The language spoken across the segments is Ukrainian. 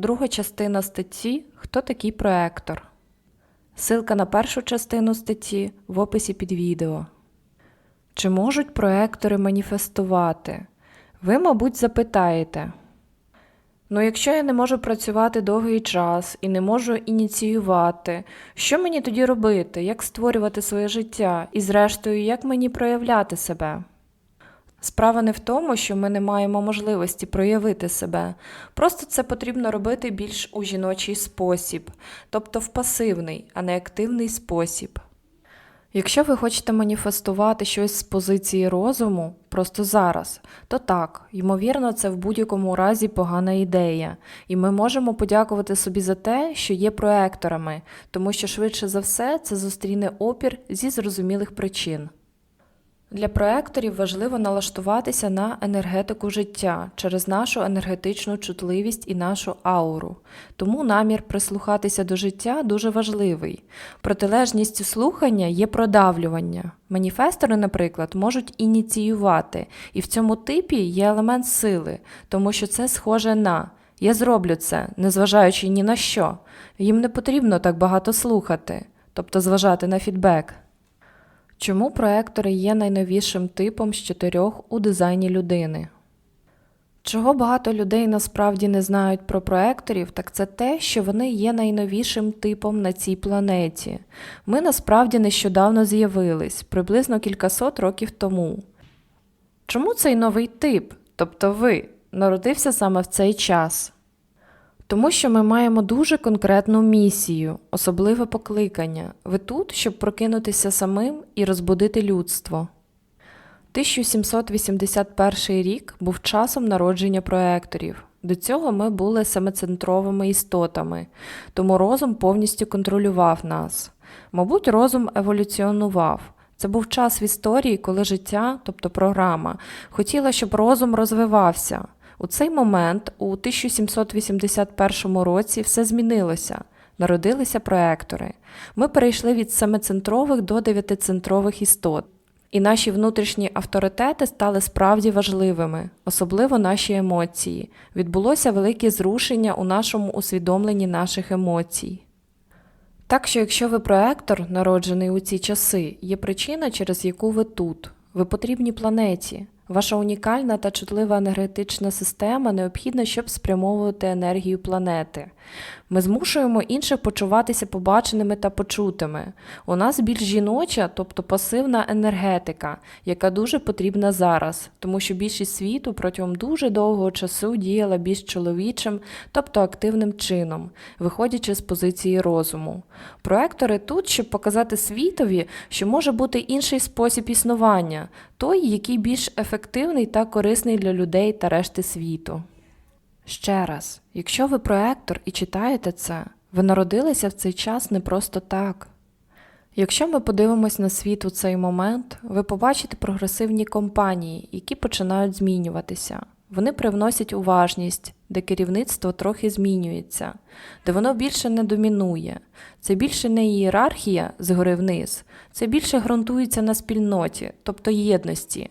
друга частина статті Хто такий проектор. Силка на першу частину статті в описі під відео. Чи можуть проектори маніфестувати? Ви, мабуть, запитаєте. Ну, якщо я не можу працювати довгий час і не можу ініціювати, що мені тоді робити, як створювати своє життя і, зрештою, як мені проявляти себе? Справа не в тому, що ми не маємо можливості проявити себе. Просто це потрібно робити більш у жіночий спосіб, тобто в пасивний, а не активний спосіб. Якщо ви хочете маніфестувати щось з позиції розуму просто зараз, то так, ймовірно, це в будь-якому разі погана ідея, і ми можемо подякувати собі за те, що є проекторами, тому що швидше за все це зустріне опір зі зрозумілих причин. Для проекторів важливо налаштуватися на енергетику життя через нашу енергетичну чутливість і нашу ауру. Тому намір прислухатися до життя дуже важливий. Протилежністю слухання є продавлювання. Маніфестори, наприклад, можуть ініціювати, і в цьому типі є елемент сили, тому що це схоже на я зроблю це, незважаючи ні на що. Їм не потрібно так багато слухати, тобто зважати на фідбек. Чому проектори є найновішим типом з чотирьох у дизайні людини? Чого багато людей насправді не знають про проекторів, так це те, що вони є найновішим типом на цій планеті. Ми насправді нещодавно з'явились, приблизно кількасот років тому. Чому цей новий тип, тобто ви, народився саме в цей час? Тому що ми маємо дуже конкретну місію, особливе покликання. Ви тут, щоб прокинутися самим і розбудити людство. 1781 рік був часом народження проекторів. До цього ми були семицентровими істотами, тому розум повністю контролював нас. Мабуть, розум еволюціонував. Це був час в історії, коли життя, тобто програма, хотіла, щоб розум розвивався. У цей момент, у 1781 році, все змінилося. Народилися проектори. Ми перейшли від семицентрових до дев'ятицентрових істот. І наші внутрішні авторитети стали справді важливими, особливо наші емоції. Відбулося велике зрушення у нашому усвідомленні наших емоцій. Так що, якщо ви проектор, народжений у ці часи, є причина, через яку ви тут, ви потрібні планеті. Ваша унікальна та чутлива енергетична система необхідна, щоб спрямовувати енергію планети. Ми змушуємо інших почуватися побаченими та почутими. У нас більш жіноча, тобто пасивна енергетика, яка дуже потрібна зараз, тому що більшість світу протягом дуже довгого часу діяла більш чоловічим, тобто активним чином, виходячи з позиції розуму. Проектори тут, щоб показати світові, що може бути інший спосіб існування, той, який більш ефективний та корисний для людей та решти світу. Ще раз, якщо ви проектор і читаєте це, ви народилися в цей час не просто так. Якщо ми подивимось на світ у цей момент, ви побачите прогресивні компанії, які починають змінюватися. Вони привносять уважність, де керівництво трохи змінюється, де воно більше не домінує. Це більше не ієрархія згори вниз, це більше ґрунтується на спільноті, тобто єдності.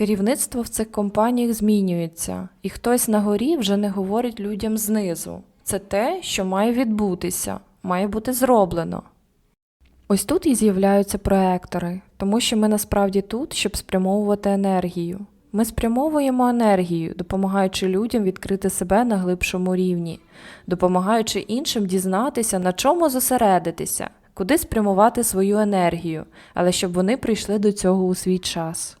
Керівництво в цих компаніях змінюється, і хтось на горі вже не говорить людям знизу. Це те, що має відбутися, має бути зроблено. Ось тут і з'являються проектори, тому що ми насправді тут, щоб спрямовувати енергію. Ми спрямовуємо енергію, допомагаючи людям відкрити себе на глибшому рівні, допомагаючи іншим дізнатися, на чому зосередитися, куди спрямувати свою енергію, але щоб вони прийшли до цього у свій час.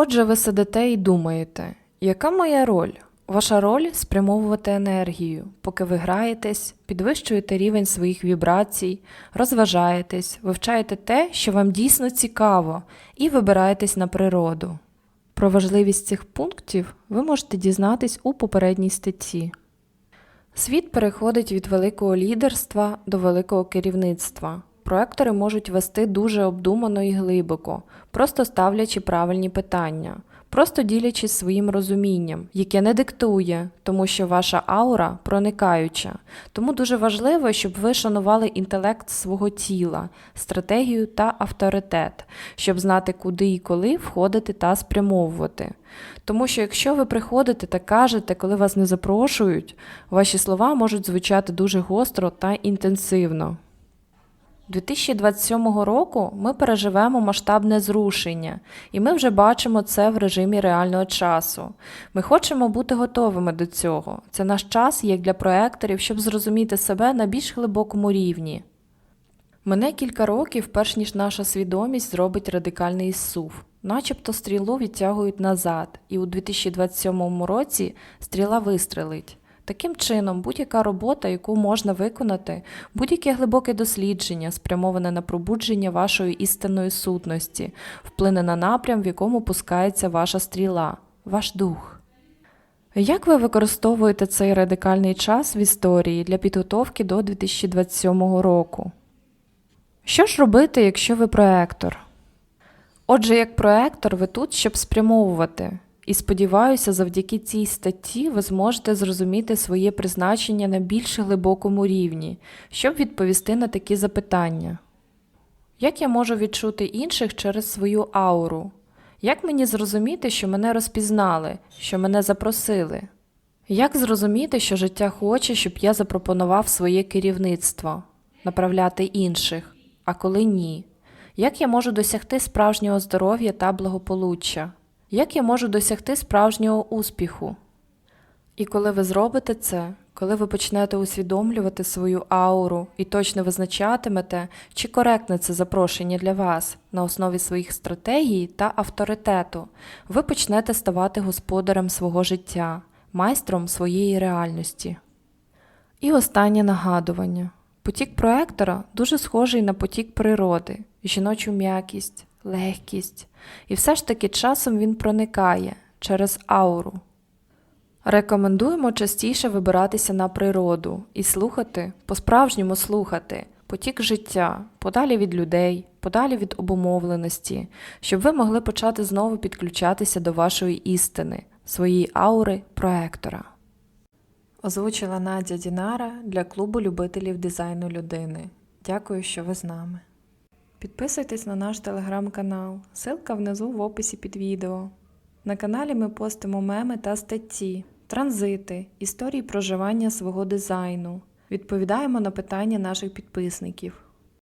Отже, ви сидите і думаєте, яка моя роль? Ваша роль спрямовувати енергію, поки ви граєтесь, підвищуєте рівень своїх вібрацій, розважаєтесь, вивчаєте те, що вам дійсно цікаво, і вибираєтесь на природу. Про важливість цих пунктів ви можете дізнатись у попередній статті. Світ переходить від великого лідерства до великого керівництва. Проектори можуть вести дуже обдумано і глибоко, просто ставлячи правильні питання. просто ділячись своїм розумінням, яке не диктує, тому що ваша аура проникаюча. Тому дуже важливо, щоб ви шанували інтелект свого тіла, стратегію та авторитет, щоб знати, куди і коли входити та спрямовувати. Тому що якщо ви приходите та кажете, коли вас не запрошують, ваші слова можуть звучати дуже гостро та інтенсивно. 2027 року ми переживемо масштабне зрушення, і ми вже бачимо це в режимі реального часу. Ми хочемо бути готовими до цього. Це наш час як для проекторів, щоб зрозуміти себе на більш глибокому рівні. Мине кілька років, перш ніж наша свідомість зробить радикальний зсув. Начебто стрілу відтягують назад, і у 2027 році стріла вистрелить. Таким чином, будь-яка робота, яку можна виконати, будь-яке глибоке дослідження, спрямоване на пробудження вашої істинної сутності, вплине на напрям, в якому пускається ваша стріла, ваш дух. Як ви використовуєте цей радикальний час в історії для підготовки до 2027 року? Що ж робити, якщо ви проектор? Отже, як проектор, ви тут, щоб спрямовувати. І сподіваюся, завдяки цій статті ви зможете зрозуміти своє призначення на більш глибокому рівні, щоб відповісти на такі запитання. Як я можу відчути інших через свою ауру? Як мені зрозуміти, що мене розпізнали, що мене запросили? Як зрозуміти, що життя хоче, щоб я запропонував своє керівництво, направляти інших, а коли ні? Як я можу досягти справжнього здоров'я та благополуччя? Як я можу досягти справжнього успіху? І коли ви зробите це, коли ви почнете усвідомлювати свою ауру і точно визначатимете, чи коректне це запрошення для вас на основі своїх стратегій та авторитету, ви почнете ставати господарем свого життя, майстром своєї реальності. І останнє нагадування. Потік проектора дуже схожий на потік природи, жіночу м'якість, легкість, і все ж таки часом він проникає через ауру. Рекомендуємо частіше вибиратися на природу і слухати, по-справжньому слухати потік життя, подалі від людей, подалі від обумовленості, щоб ви могли почати знову підключатися до вашої істини, своєї аури проектора. Озвучила Надя Дінара для клубу любителів дизайну людини. Дякую, що ви з нами. Підписуйтесь на наш телеграм-канал, ссылка внизу в описі під відео. На каналі ми постимо меми та статті, транзити, історії проживання свого дизайну. Відповідаємо на питання наших підписників.